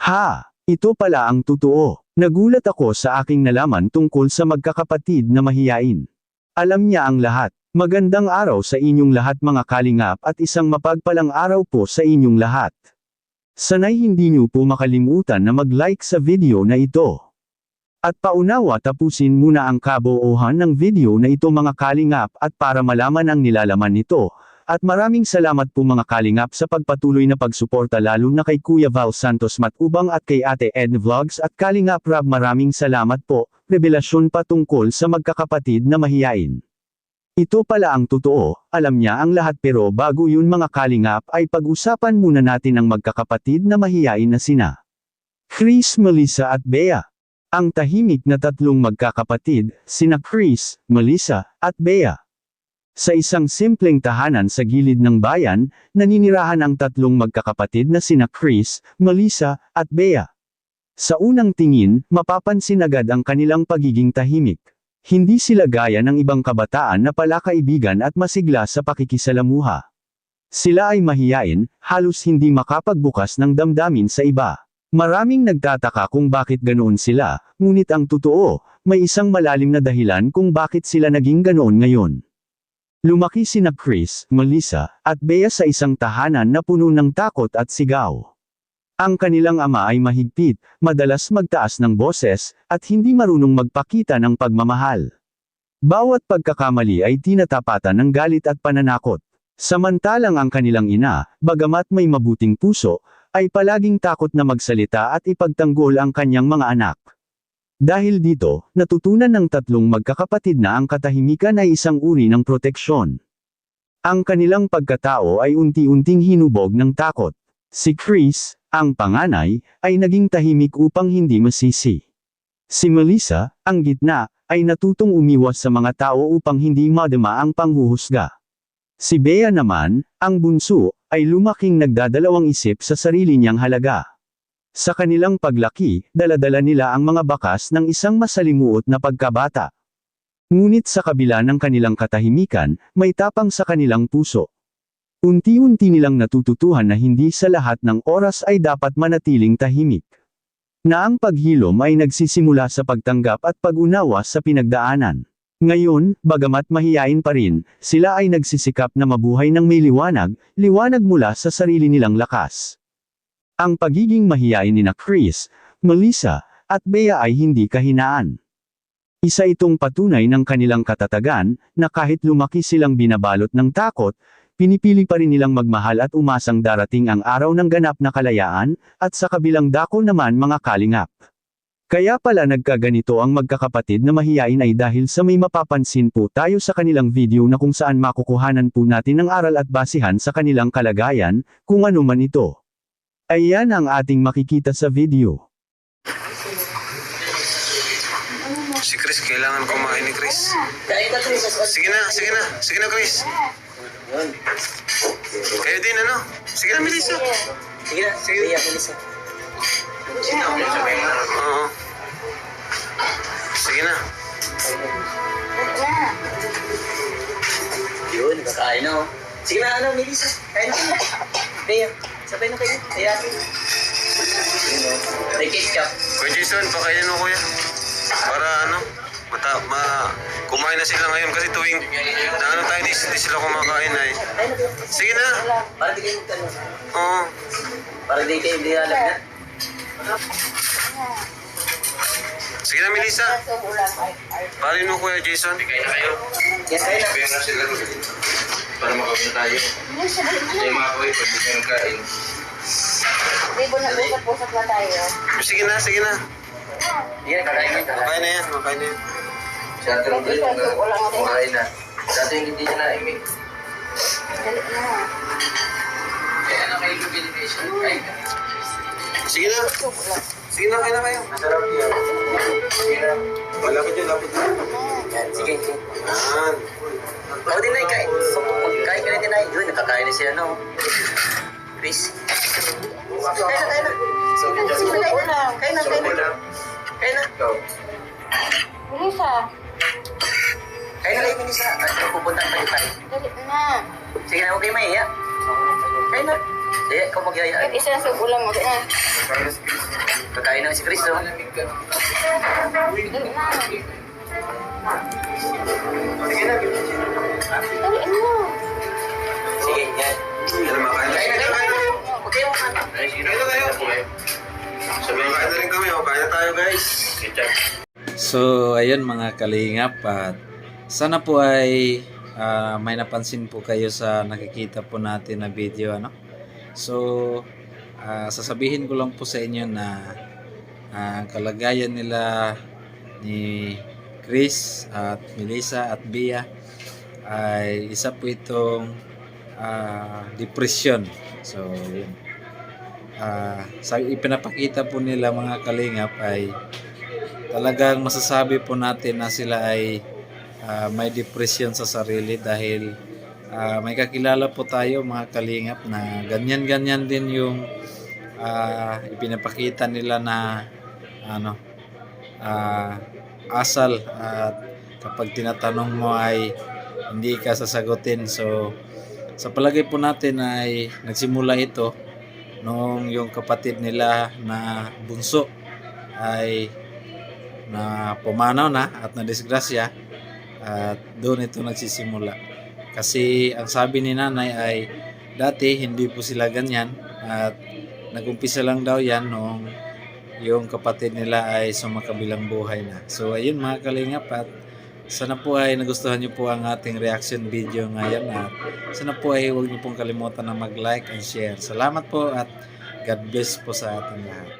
Ha! Ito pala ang totoo. Nagulat ako sa aking nalaman tungkol sa magkakapatid na mahiyain. Alam niya ang lahat. Magandang araw sa inyong lahat mga kalingap at isang mapagpalang araw po sa inyong lahat. Sanay hindi niyo po makalimutan na mag-like sa video na ito. At paunawa tapusin muna ang kabuuhan ng video na ito mga kalingap at para malaman ang nilalaman nito, at maraming salamat po mga kalingap sa pagpatuloy na pagsuporta lalo na kay Kuya Val Santos Matubang at kay Ate Ed Vlogs at Kalingap Rab maraming salamat po, revelasyon patungkol sa magkakapatid na mahiyain. Ito pala ang totoo, alam niya ang lahat pero bago yun mga kalingap ay pag-usapan muna natin ang magkakapatid na mahiyain na sina. Chris, Melissa at Bea. Ang tahimik na tatlong magkakapatid, sina Chris, Melissa, at Bea. Sa isang simpleng tahanan sa gilid ng bayan, naninirahan ang tatlong magkakapatid na sina Chris, Melissa, at Bea. Sa unang tingin, mapapansin agad ang kanilang pagiging tahimik. Hindi sila gaya ng ibang kabataan na palakaibigan at masigla sa pakikisalamuha. Sila ay mahiyain, halos hindi makapagbukas ng damdamin sa iba. Maraming nagtataka kung bakit ganoon sila, ngunit ang totoo, may isang malalim na dahilan kung bakit sila naging ganoon ngayon. Lumaki sina Chris, Melissa, at Bea sa isang tahanan na puno ng takot at sigaw. Ang kanilang ama ay mahigpit, madalas magtaas ng boses, at hindi marunong magpakita ng pagmamahal. Bawat pagkakamali ay tinatapatan ng galit at pananakot. Samantalang ang kanilang ina, bagamat may mabuting puso, ay palaging takot na magsalita at ipagtanggol ang kanyang mga anak. Dahil dito, natutunan ng tatlong magkakapatid na ang katahimikan ay isang uri ng proteksyon. Ang kanilang pagkatao ay unti-unting hinubog ng takot. Si Chris, ang panganay, ay naging tahimik upang hindi masisi. Si Melissa, ang gitna, ay natutong umiwas sa mga tao upang hindi madama ang panghuhusga. Si Bea naman, ang bunso, ay lumaking nagdadalawang isip sa sarili niyang halaga. Sa kanilang paglaki, daladala nila ang mga bakas ng isang masalimuot na pagkabata. Ngunit sa kabila ng kanilang katahimikan, may tapang sa kanilang puso. Unti-unti nilang natututuhan na hindi sa lahat ng oras ay dapat manatiling tahimik. Na ang paghilom ay nagsisimula sa pagtanggap at pag-unawa sa pinagdaanan. Ngayon, bagamat mahiyain pa rin, sila ay nagsisikap na mabuhay ng may liwanag, liwanag mula sa sarili nilang lakas. Ang pagiging mahiyain ni na Chris, Melissa, at Bea ay hindi kahinaan. Isa itong patunay ng kanilang katatagan, na kahit lumaki silang binabalot ng takot, pinipili pa rin nilang magmahal at umasang darating ang araw ng ganap na kalayaan, at sa kabilang dako naman mga kalingap. Kaya pala nagkaganito ang magkakapatid na mahiyain ay dahil sa may mapapansin po tayo sa kanilang video na kung saan makukuhanan po natin ng aral at basihan sa kanilang kalagayan, kung ano man ito. Ayan ang ating makikita sa video. Si Chris, kailangan kumain ni Chris. Sige na, sige na, sige na Chris. Kayo din ano? Sige na, Melissa. Sige na, sige na. Bilis Oo. Sige na. Yun, kakain na oh. Sige na, ano, Melissa. Kain na. Bea, sabay na kayo. Kaya natin. May ketchup. Kuya Jason, pakainin mo kuya. Para ano, mata, ma, kumain na sila ngayon kasi tuwing na ano tayo, di, di sila kumakain ay. Na kayo. Sige na. Para di kayo magtanong. Oo. Para di kayo di alam na. Sige na, Melissa. Parin mo kuya Jason. Kain na kayo. Yan, kain na. Kaya nga sila para makawin na tayo. Hindi mga kuya, pag hindi kayo kain. Libo na usap-usap na tayo. Sige na, sige na. Sige na, kakain na. kakain. Na yan, makain na yan. Sa atin ang galing na kumakain na. Sa atin hindi niya naimik. Dali na. Kaya na kayo lubilibation. Kain ka. Sige na. Sige na, kain na kayo. Masarap yan. Sige na. Malapit yun, lapit yun. Yan, sige. Yan. Ako din na kain. Yun, nakakain na siya, no? Chris. Kain na, kain na. Sige na, sige na, kain na. Kain na, kain na. Na. Melissa, na kayo, Melissa. At pupunta tayo tayo. dali na. Sige na, huwag kayo mahiya. Kain na. Sige, ikaw magyaya. Kahit isa na sa ulam mo, dali na. na si Chris, oh. Daliin mo. Sige, Sabi kain na rin kami. O, kain na tayo guys. So, ayun mga kalingap at sana po ay ah, may napansin po kayo sa nakikita po natin na video ano. So, ah, sasabihin ko lang po sa inyo na ah, ang kalagayan nila ni Chris at Melissa at Bia ay isa po itong ah, depression. So, yun. Ah, sa ipinapakita po nila mga kalingap ay talagang masasabi po natin na sila ay ah, may depression sa sarili dahil ah, may kakilala po tayo mga kalingap na ganyan-ganyan din yung ah, ipinapakita nila na ano ah, asal at kapag tinatanong mo ay hindi ka sasagutin. So sa palagay po natin ay nagsimula ito noong yung kapatid nila na bunso ay na pumanaw na at na disgrasya at doon ito nagsisimula. Kasi ang sabi ni nanay ay dati hindi po sila ganyan at nagumpisa lang daw yan noong yung kapatid nila ay sumakabilang buhay na. So ayun mga kalingap at sana po ay nagustuhan niyo po ang ating reaction video ngayon at sana po ay huwag niyo pong kalimutan na mag-like and share. Salamat po at God bless po sa ating lahat.